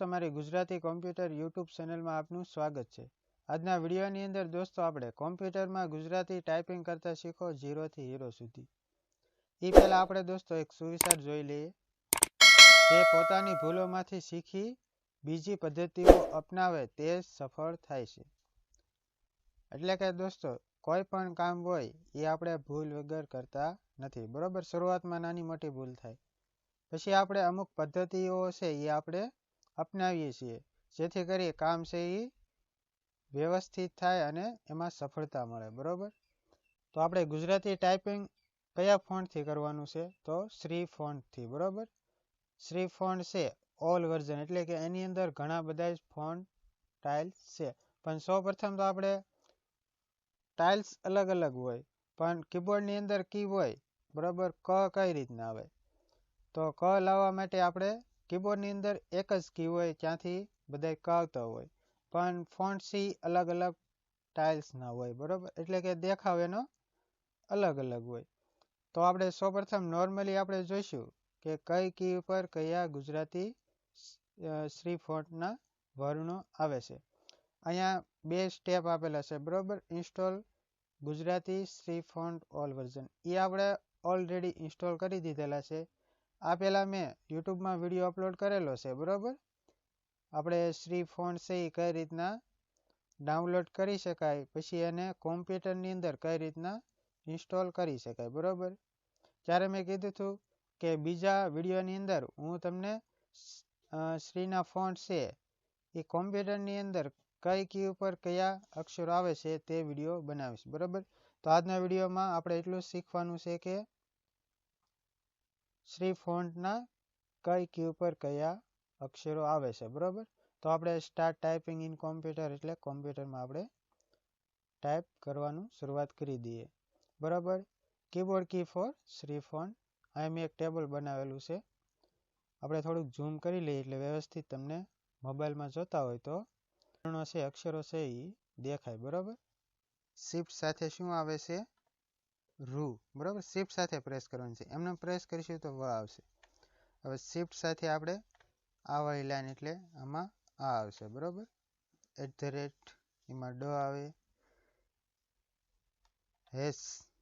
તમારી Gujarati computer YouTube ચેનલમાં આપનું સ્વાગત છે. આજના વિડીયોની અંદર દોસ્તો, આપણે કોમ્પ્યુટરમાં ગુજરાતી ટાઈપિંગ કરતા શીખો ઝીરોથી હીરો સુધી. એ પહેલાં આપણે દોસ્તો એક સુવિચાર જોઈ લઈએ. જે પોતાની ભૂલોમાંથી શીખી બીજી પદ્ધતિઓ અપનાવે તે સફળ થાય છે. એટલે કે દોસ્તો, કોઈ પણ કામ હોય એ આપણે ભૂલ વગર કરતા નથી. બરોબર? શરૂઆતમાં નાની મોટી ભૂલ થાય. પછી આપણે અમુક પદ્ધતિઓ છે એ આપણે અપનાવીએ છીએ, જેથી કરી કામ છે એ વ્યવસ્થિત થાય અને એમાં સફળતા મળે, બરોબર? તો આપણે ગુજરાતી ટાઈપિંગ કયા ફોન્ટથી કરવાનું છે? તો શ્રી ફોન્ટથી બરોબર? શ્રી ફોન્ટ છે ઓલ વર્ઝન એટલે કે એની અંદર ઘણા બધા જ ફોન્ટ ટાઇલ્સ છે. પણ સૌ પ્રથમ તો આપણે ટાઇલ્સ અલગ અલગ હોય, પણ કીબોર્ડની અંદર કી હોય, બરાબર? ક કઈ રીતના આવે? તો ક લાવવા માટે આપણે કીબોર્ડની અંદર એક જ કી હોય, ત્યાંથી બધા કાવતા હોય. પણ ફોન્ટ સી અલગ અલગ ટાઇલ્સના હોય, બરાબર? એટલે કે દેખાવ એનો અલગ અલગ હોય. તો આપણે સૌપ્રથમ નોર્મલી આપણે જોઈશું કે કઈ કી ઉપર કયા ગુજરાતી શ્રી ફોન્ટના વર્ણો આવે છે. અહીંયા બે સ્ટેપ આપેલા છે, બરાબર? Install Gujarati Shree font all version. એ આપણે ઓલરેડી ઇન્સ્ટોલ કરી દીધેલા છે. આ પહેલાં મેં યુટ્યુબમાં વીડિયો અપલોડ કરેલો છે, બરાબર? આપણે શ્રી ફોન્ટ છે એ કઈ રીતના ડાઉનલોડ કરી શકાય, પછી એને કોમ્પ્યુટરની અંદર કઈ રીતના ઇન્સ્ટોલ કરી શકાય, બરાબર? ત્યારે મેં કીધું હતું કે બીજા વિડીયોની અંદર હું તમને શ્રીના ફોન્ટ છે એ કોમ્પ્યુટરની અંદર કઈ કી ઉપર કયા અક્ષરો આવે છે તે વીડિયો બનાવીશ, બરાબર? તો આજના વિડીયોમાં આપણે એટલું શીખવાનું છે કે શ્રી ફોન્ટના કઈ કી ઉપર કયા અક્ષરો આવે છે, બરાબર? તો આપણે સ્ટાર્ટ ટાઈપિંગ ઇન કોમ્પ્યુટર એટલે કોમ્પ્યુટરમાં આપણે ટાઈપ કરવાનું શરૂઆત કરી દઈએ, બરાબર? Keyboard key for Shree font. અહીં મેં એક ટેબલ બનાવેલું છે. આપણે થોડુંક ઝૂમ કરી લઈએ એટલે વ્યવસ્થિત તમને મોબાઈલમાં જોતા હોય તો વર્ણો અક્ષરો છે એ દેખાય, બરાબર? શિફ્ટ સાથે શું આવે છે? રૂ. બરાબર? શિફ્ટ સાથે પ્રેસ કરવાની છે. એમને પ્રેસ કરીશું તો વ આવશે. હવે શિફ્ટ સાથે આપણે આ વાળી લાઈન એટલે આમાં આ આવશે. બરાબર? એટ ધ રેટ એમાં ડ આવે. હેસ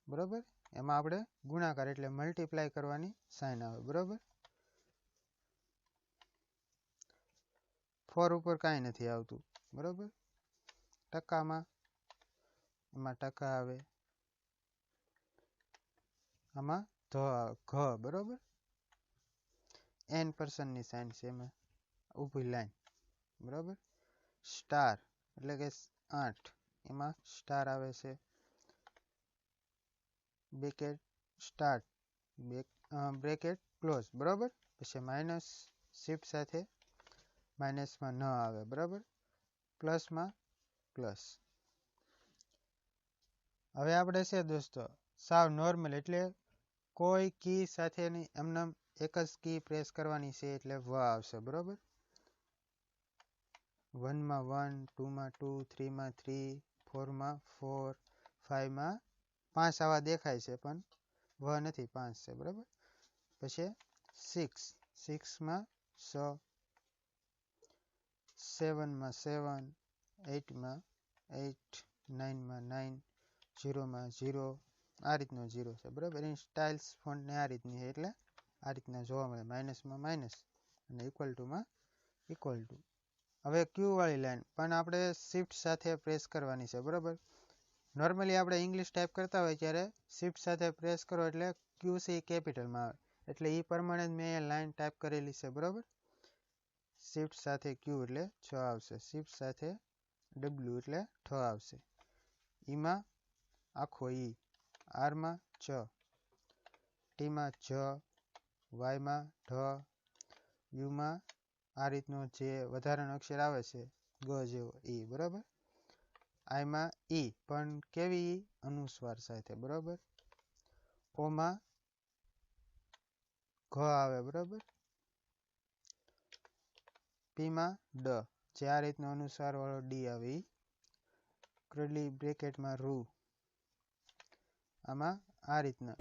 બરાબર? એમાં આપણે ગુણાકાર એટલે મલ્ટીપ્લાય કરવાની સાઇન આવે. બરાબર? ફોર ઉપર કાંઈ નથી આવતું. બરાબર? ટકામાં. એમાં ટકા આવે. આમાં ધ ઘ, બરાબર? એન પર્સનની સાઇન છે એમાં. ઊભી લાઈન, બરાબર? સ્ટાર એટલે કે આઠ. એમાં સ્ટાર આવે છે. બ્રેકેટ સ્ટાર્ટ બ્રેકેટ ક્લોઝ બરાબર? પછી માઇનસ શિફ્ટ સાથે માઇનસમાં ન આવે, બરાબર? પ્લસમાં પ્લસ હવે આપણે છે દોસ્તો સાવ નોર્મલ એટલે કોઈ કી સાથે એમને એક જ કી પ્રેસ કરવાની છે એટલે વ આવશે, બરાબર? વનમાં વન ટુમાં ટુ થ્રીમાં થ્રી ફોરમાં ફોર ફાઇવમાં પાંચ આવા દેખાય છે, પણ વ નથી પાંચ છે, બરાબર? પછી સિક્સ સિક્સમાં સ સેવનમાં સેવન એઇટમાં એઇટ નાઇનમાં નાઇન ઝીરોમાં ઝીરો આ રીતનો ઝીરો છે, બરાબર? એની સ્ટાઇલ્સ ફોન્ટને આ રીતની છે, એટલે આ રીતના જોવા મળે માઇનસમાં માઇનસ અને ઇક્વલ ટુમાં ઇક્વલ ટુ હવે ક્યુ વાળી લાઈન પણ આપણે શિફ્ટ સાથે પ્રેસ કરવાની છે, બરાબર? નોર્મલી આપણે ઇંગ્લિશ ટાઈપ કરતા હોય ત્યારે શિફ્ટ સાથે પ્રેસ કરો એટલે ક્યુ સી કેપિટલમાં આવે. એટલે એ પ્રમાણે જ મેં લાઇન ટાઈપ કરેલી છે, બરાબર? શિફ્ટ સાથે ક્યુ એટલે છ આવશે. શિફ્ટ સાથે ડબલ્યુ એટલે ઠ આવશે. એમાં આખો ઈ આરમાં ચ ટીમાં જ વાયમાં ઢ. યુમાં આ રીતનો જે વધારાનો અક્ષર આવે છે, ગ જેવો ઈ બરાબર? આઈમાં ઈ, પણ કેવી ઈ? અનુસ્વાર સાથે, બરાબર? ઓમાં ઘ આવે, બરાબર? પીમાં ડ, જે આ રીતનો અનુસ્વાર વાળો ડી આવે ઈ. ક્રલી બ્રેકેટમાં રૂ. આમાં આ રીતના.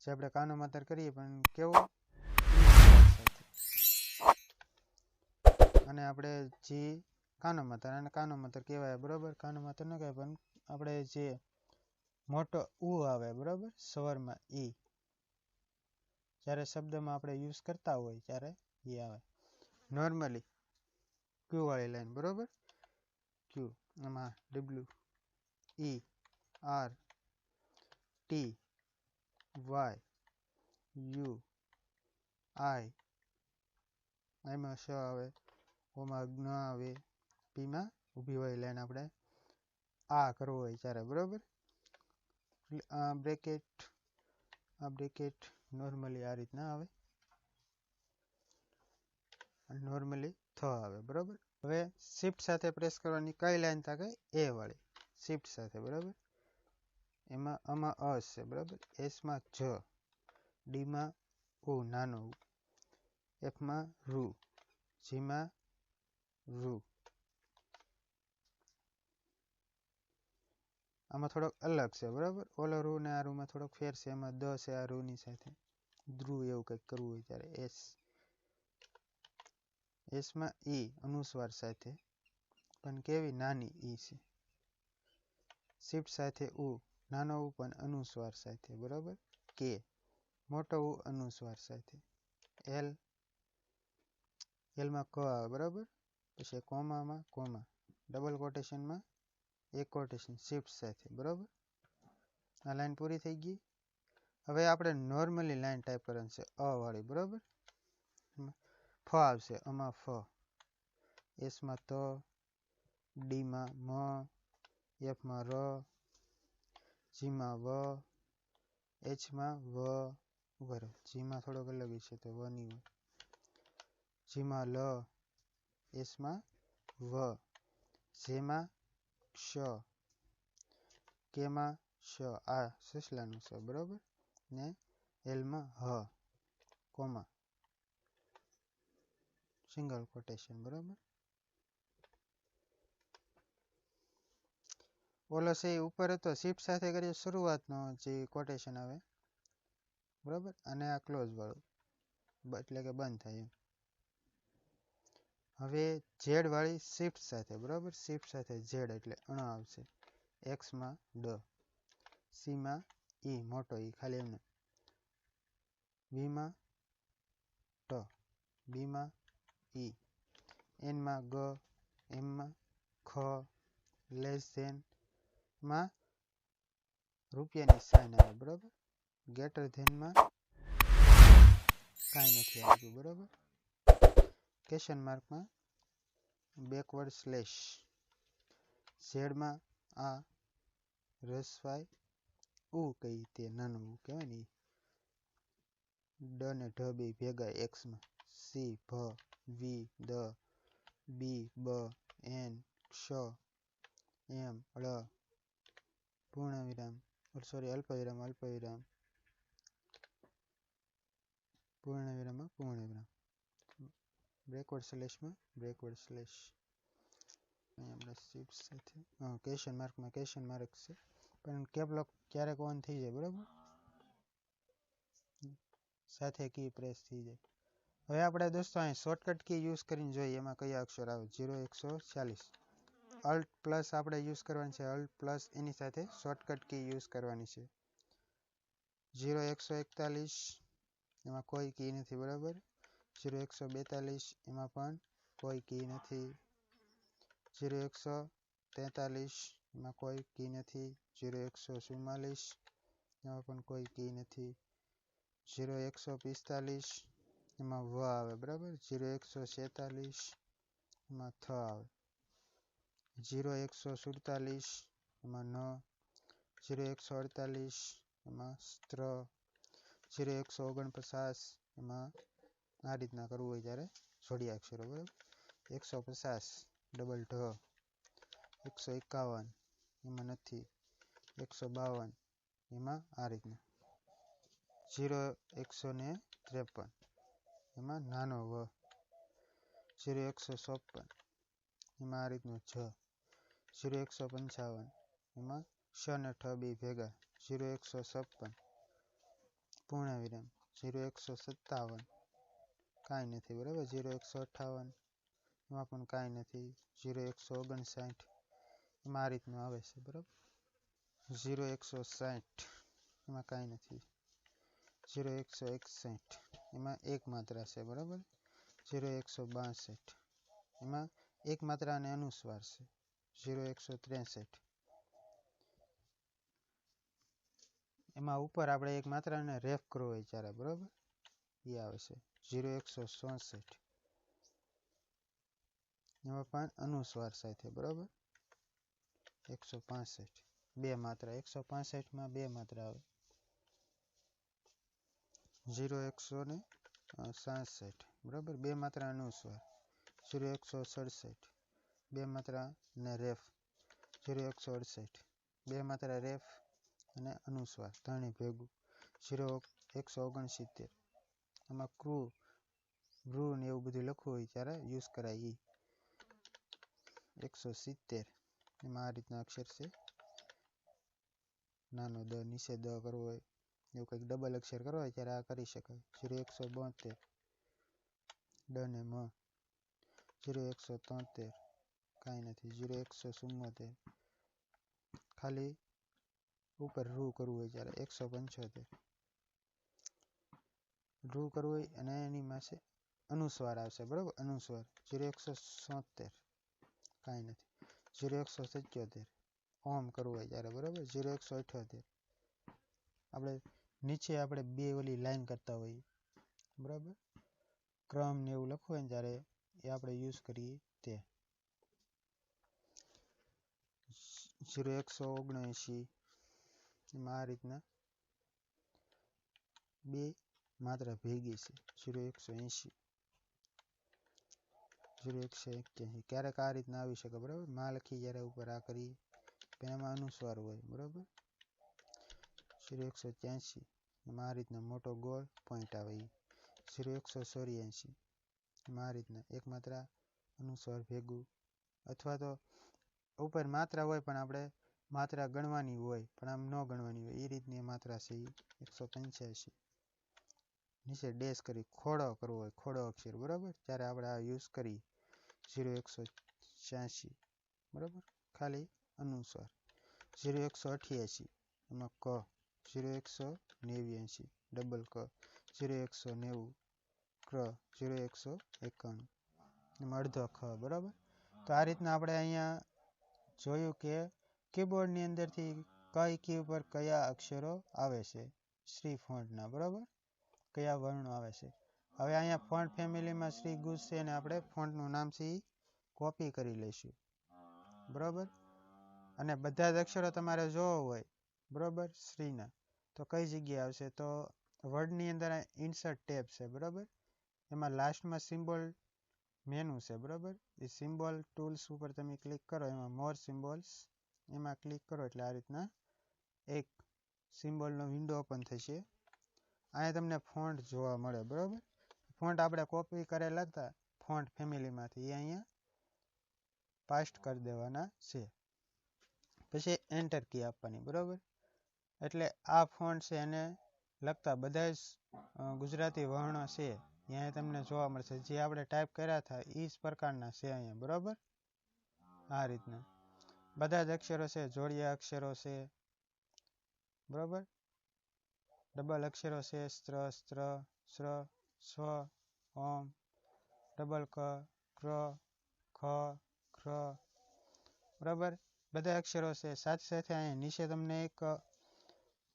જે આપણે કાનો માતર કરીએ પણ કેવો? અને આપણે જી કાનો માતર અને કાનો માતર કહેવાય, બરાબર? કાનો માતર ન કહેવાય, પણ આપણે જે મોટો ઉ આવે, બરાબર? સ્વરમાં ઈ. જ્યારે શબ્દમાં આપણે યુઝ કરતા હોય, ત્યારે એ આવે. નોર્મલી ક્યુ વાળી લાઈન બરોબર? ક્યુ એમાં W E R T Y U I એમાં શ આવે ઓમાં જ્ઞ આવે પીમાં ઊભી હોય લાઈન આપણે આ કરવો હોય ત્યારે બરાબર આ બ્રેકેટ આ બ્રેકેટ નોર્મલી આ રીતના આવે નોર્મલી થ આવે બરોબર હવે શિફ્ટ સાથે પ્રેસ કરવાની કઈ લાઈન થાય એ વાળી શિફ્ટ સાથે બરોબર એમાં આમાં અ છે, બરાબર? એસમાં જ ડીમાં ઉ, નાનો એફમાં રૂ જીમાં રૂ. આમાં થોડોક અલગ છે, બરાબર? ઓલો રૂ ને આ રૂમાં થોડોક ફેર છે, એમાં દ છે, આ રૂની સાથે. ધ્રુવ એવું કંઈક કરવું હોય ત્યારે, એસ. એસમાં ઈ, અનુસ્વાર સાથે. પણ કેવી નાની ઈ છે. શિફ્ટ સાથે ઉ નાનો ઉ પણ અનુસ્વાર સાથે, બરાબર? કે મોટો ઉ અનુસ્વાર સાથે. એલ એલમાં ક આવે, બરાબર? પછી કોમામાં કોમા. ડબલ કોટેશનમાં એક કોટેશન શિફ્ટ સાથે, બરાબર? આ લાઈન પૂરી થઈ ગઈ. હવે આપણે નોર્મલી લાઈન ટાઈપ કરવાની છે, અ વાળી, બરાબર? ફ આવશે, આમાં ફ. એસમાં ત ડીમાં મ એફમાં ર જીમાં વ એચમાં વ ઊભા રહો. જીમાં થોડોક અલગ છે તો વની હોય. જીમાં લ એસમાં વ. જેમાં ક્ષ કેમાં શ આ સસલાનું છે બરોબર? ને એલમાં હ, કોમા. સિંગલ કોટેશન, બરોબર? ઓલો એ ઉપર હતો શિફ્ટ સાથે કરીએ શરૂઆતનો જે કોટેશન આવે, બરાબર? અને આ ક્લોઝવાળું એટલે કે બંધ થાય એમ. હવે ઝેડ વાળી શિફ્ટ સાથે, બરાબર? શિફ્ટ સાથે ઝેડ એટલે અણ આવશે. એક્સમાં ડ સીમાં ઈ મોટો ઈ ખાલી એમને. બીમાં ટ. બીમાં ઈ એનમાં ગ. એમમાં ખ. લેસ ધેન માં રૂપિયાની સાઇન આવે, બરાબર? ગેટર ધેનમાં કાંઈ નથી આવતું, બરાબર? ક્વેશ્ચન માર્કમાં બેકવર્ડ સ્લેશ ઝેડમાં આ રસવાય ઉ કઈ તે નાનું કહેવાય ને ડ ને ઢ બે ભેગા એક્સમાં સી ભ વી દ બી બ એન ક્ષ, એમ, ળ પૂર્ણ વિરામ સોરી અલ્પ વિરામ અલ્પ વિરામ પૂર્ણ વિરામમાં પૂર્ણ વિરામ બ્રેકવર્ડ સ્લેશમાં બ્રેકવર્ડ સ્લેશ અહીંયા આપણે શિફ્ટ સાથે ક્વેશ્ચન માર્કમાં ક્વેશ્ચન માર્ક છે પણ કેપલોક ક્યારેક ઓન થઈ જાય બરાબર સાથે કી પ્રેસ થઈ જાય હવે આપણે દોસ્તો અહીં શોર્ટકટ કી યુઝ કરીને જોઈએ એમાં કયા અક્ષર આવે જીરો એકસો ચાલીસ અલ્ટ પ્લસ આપણે યુઝ કરવાની છે. અલ્ટ પ્લસ એની સાથે શોર્ટકટ કી યુઝ કરવાની છે. ઝીરો એકસો એકતાલીસ, એમાં કોઈ કી નથી, બરાબર? ઝીરો એકસો બેતાલીસ, એમાં પણ કોઈ કી નથી. જીરો એકસો તેતાલીસ, એમાં કોઈ કી નથી. જીરો એકસો ચુમ્માલીસ, એમાં પણ કોઈ કી નથી. ઝીરો એકસો પિસ્તાલીસ, એમાં વ આવે, બરાબર? ઝીરો એકસો છેતાલીસ, એમાં થ આવે. જીરો એકસો સુડતાલીસ એમાં ન, જીરો એકસો અડતાલીસ એમાં સ્ત્ર, જીરો એકસો ઓગણપચાસ એમાં આ રીતના કરવું હોય ત્યારે જોડિયા અક્ષરો બરાબર? એકસો પચાસ ડબલ ઢ, એકસો એકાવન એમાં નથી, એકસો બાવન એમાં આ રીતના. જીરો એકસો ને ત્રેપન એમાં નાનો વ, જીરો એકસો ચોપન એમાં આ રીતનું છ જીરો એકસો પંચાવન, એમાં શ ને ઠ બે ભેગા, જીરો એકસો છપ્પન, પૂર્ણ વિરામ, જીરો એકસો સત્તાવન. કાંઈ નથી, બરાબર? જીરો એકસો અઠ્ઠાવન, એમાં પણ કાંઈ નથી. જીરો એકસો ઓગણસાઠ એમાં આ રીતનું આવે છે, બરાબર? જીરો એકસો સાઠ, એમાં કાંઈ નથી. જીરો એકસો એકસઠ, એમાં એક માત્રા છે, બરાબર? જીરો એકસો બાસઠ, એમાં એક માત્રા અને અનુસ્વાર છે. જીરો એકસો ત્રેસઠ એમાં ઉપર આપણે એક માત્ર ને રેફ કરવો હોય ત્યારે, બરાબર? એ આવે છે જીરો એકસો ચોસઠ એમાં પણ અનુસ્વાર સાથે, બરાબર? એકસો પાસઠ. બે માત્રા, એકસો પાસઠમાં બે માત્રા આવે. જીરો એકસો ને સાસઠ, બરાબર? બે માત્રા અનુસ્વાર. જીરો એકસો સડસઠ. બે માત્રા ને રેફ જીરો એકસો અડસઠ. બે માત્રા રેફ અને અનુસ્વાર ત્રણેય ભેગું. જીરો એકસો ઓગણસિત્તેર. આમાં ક્રૂ બ્રુ ને એવું બધું લખવું હોય ત્યારે યુઝ કરાય એ એકસો સિત્તેર. એમાં આ રીતના અક્ષર છે. નાનો દ, નીચે દ કરવો હોય, એવું કંઈક ડબલ અક્ષર કરવો હોય ત્યારે આ કરી શકાય. જીરો એકસો બોતેર. ડ ને મ. જીરો એકસો તોતેર. કાંઈ નથી જીરો એકસો ચુમ્મોતેર ખાલી ઉપર રૂ કરવું હોય ત્યારે એકસો પંચોતેર રૂ કરવું હોય અને એની પાસે અનુસ્વાર આવશે બરાબર અનુસ્વાર જીરો એકસો સોતેર કાંઈ નથી જીરો એકસો સિત્યોતેર ઓમ કરવું હોય ત્યારે બરાબર જીરો એકસો અઠ્યોતેર આપણે નીચે આપણે બે ઓલી લાઈન કરતા હોઈએ બરાબર ક્રમ ને એવું લખવું હોય ને ત્યારે એ આપણે યુઝ કરીએ તે જીરો એકસો ઓગણએંશી એમાં આ રીતના બે માત્રા ભેગી છે, જીરો એકસો એંશી. જીરો એકસો એક્યાસી. ક્યારેક આ રીતના આવી શકે, બરાબર? માં લખી જ્યારે ઉપર આ કરીએ એમાં અનુસ્વાર હોય, બરાબર? જીરો એકસો ત્યાંસી એમાં આ રીતના મોટો ગોળ પોઈન્ટ આવે એ જીરો એકસો ચોર્યાસી એમાં આ રીતના એક માત્રા અનુસ્વાર ભેગું. અથવા તો ઉપર માત્રા હોય પણ આપણે માત્રા ગણવાની હોય, પણ આમ ન ગણવાની હોય. એ રીતની માત્રા છે એ એકસો પંચ્યાસી. નીચે ડેશ કરી ખોડો કરવો હોય, ખોડો અક્ષર, બરાબર? ત્યારે આપણે આ યુઝ કરી ઝીરો એકસો છ્યાસી, બરાબર? ખાલી અનુસાર. ઝીરો એકસો અઠ્યાસી, એમાં ક જીરો એકસો નેવ્યાસી ડબલ ક ઝીરો એકસો નેવું ક્ર ઝીરો એકસો એકાણું. એમાં અડધો ખ, બરાબર? તો આ રીતના આપણે અહીંયા જોયું કે કીબોર્ડની અંદરથી કઈ કી ઉપર કયા અક્ષરો આવે છે. શ્રી ફોન્ટના, બરાબર? કયા વર્ણો આવે છે. હવે અહીંયા ફોન્ટ ફેમિલીમાં શ્રી ગુજ છે અને આપણે ફોન્ટનું નામ છે કોપી કરી લઈશું. બરાબર? અને બધા જ અક્ષરો તમારે જોવો હોય, બરાબર? શ્રીના. તો કઈ જગ્યાએ આવશે? તો વર્ડની અંદર ઇન્સર્ટ ટેબ છે, બરાબર? એમાં લાસ્ટમાં સિમ્બોલ મેનુ છે, બરાબર? એ સિમ્બોલ ટૂલ્સ ઉપર તમે ક્લિક કરો, એમાં મોર સિમ્બોલ્સ એમાં ક્લિક કરો એટલે આ રીતના એક સિમ્બોલનો વિન્ડો ઓપન થશે. અહીંયા તમને ફોન્ટ જોવા મળે, બરાબર? ફોન્ટ આપણે કોપી કરેલા હતા ફોન્ટ ફેમિલીમાંથી એ અહીંયા પાસ્ટ કરી દેવાના છે. પછી એન્ટર કી આપવાની, બરાબર? એટલે આ ફોન્ટ છે, એને લગતા બધા જ ગુજરાતી વર્ણો છે. અહીંયા તમને જોવા મળશે. જે આપણે ટાઈપ કર્યા હતા, એ જ પ્રકારના છે અહીંયા, બરાબર? આ રીતના. બધા જ અક્ષરો છે, જોડિયા અક્ષરો છે, બરાબર? ડબલ અક્ષરો છે, સ્ત્ર સ્ત્ર, સ્ર, સ્વ, ઓમ, ડબલ ક, ક્ર, ખ ક્ર બરાબર? બધા અક્ષરો છે. સાથે સાથે અહીંયા નીચે તમને એક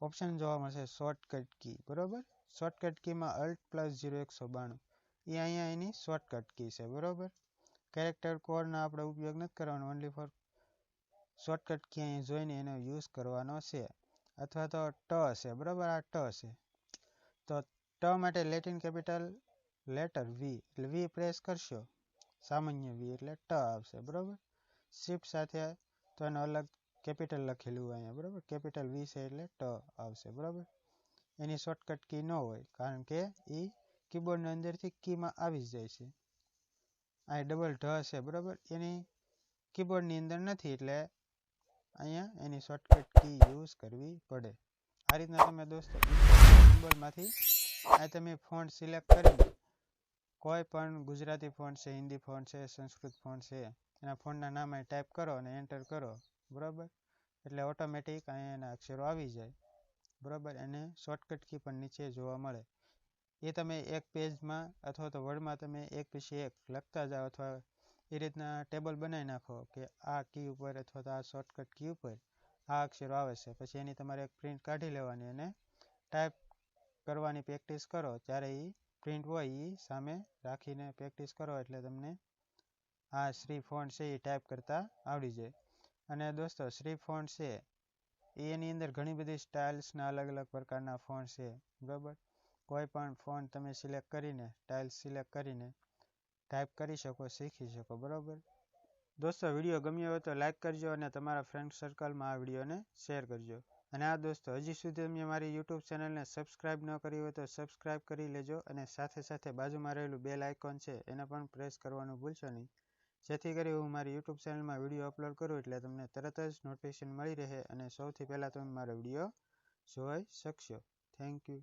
ઓપ્શન જોવા મળશે શોર્ટકટ કી બરાબર? શોર્ટકટ કીમાં અલ્ટ પ્લસ ઝીરો એકસો બાણું. એ અહીંયા એની શોર્ટકટ કી છે, બરાબર? કેરેક્ટર કોડનો આપણે ઉપયોગ નથી કરવાનો ઓનલી ફોર શોર્ટકટ કી અહીંયા જોઈને એનો યુઝ કરવાનો છે. અથવા તો ટ છે, બરાબર? આ ટ છે. તો ટ માટે લેટિન કેપિટલ લેટર વી એટલે વી પ્રેસ કરશો. સામાન્ય વી એટલે ટ આવશે, બરાબર? શિફ્ટ સાથે તો એનો અલગ કેપિટલ લખેલું હોય અહીંયા, બરાબર? કેપિટલ વી છે એટલે ટ આવશે, બરાબર? એની શોર્ટકટ કી ન હોય, કારણ કે એ કીબોર્ડની અંદરથી કીમાં આવી જ જાય છે. આ ડબલ ઢ છે બરાબર? એની કીબોર્ડની અંદર નથી, એટલે અહીંયા એની શોર્ટકટ કી યુઝ કરવી પડે. આ રીતના તમે દોસ્તો સિમ્બોલમાંથી આ તમે ફોન્ટ સિલેક્ટ કરી કોઈ પણ ગુજરાતી ફોન્ટ છે, હિન્દી ફોન્ટ છે, સંસ્કૃત ફોન્ટ છે, એના ફોનના નામ અહીં ટાઈપ કરો અને એન્ટર કરો, બરાબર? એટલે ઓટોમેટિક અહીંયા એના અક્ષરો આવી જાય. બરાબર અને શોર્ટકટ કી પણ નીચે જોવા મળે. એ તમે એક પેજમાં અથવા તો વર્ડમાં તમે એક પછી એક લખતા જાઓ અથવા એ રીતના ટેબલ બનાવી નાખો કે આ કી ઉપર અથવા તો આ શોર્ટકટ કી ઉપર આ અક્ષરો આવે છે. પછી એની તમારે એક પ્રિન્ટ કાઢી લેવાની અને ટાઈપ કરવાની પ્રેક્ટિસ કરો. ત્યારે એ પ્રિન્ટ હોય એ સામે રાખીને પ્રેક્ટિસ કરો એટલે તમને આ શ્રી ફોન્ટ છે એ ટાઈપ કરતા આવડી જાય. અને દોસ્તો, શ્રી ફોન્ટ છે એની અંદર ઘણી બધી સ્ટાઇલ્સના અલગ અલગ પ્રકારના ફોન છે, બરાબર? કોઈ પણ ફોન તમે સિલેક્ટ કરીને ટાઇલ્સ સિલેક્ટ કરીને ટાઈપ કરી શકો, શીખી શકો, બરાબર? દોસ્તો વીડિયો ગમ્યો હોય તો લાઈક કરજો અને તમારા ફ્રેન્ડ સર્કલમાં આ વિડીયોને શેર કરજો. અને આ દોસ્તો, હજી સુધી તમે મારી યુટ્યુબ ચેનલને સબસ્ક્રાઈબ ન કરી હોય તો સબસ્ક્રાઇબ કરી લેજો અને સાથે સાથે બાજુમાં રહેલું બેલ આઇકોન છે, એને પણ પ્રેસ કરવાનું ભૂલશો નહીં. જેથી કરી હું મારી યુટ્યુબ ચેનલમાં વીડિયો અપલોડ કરું એટલે તમને તરત જ નોટિફિકેશન મળી રહે અને સૌથી પહેલાં તમે મારો વીડિયો જોઈ શકશો. Thank you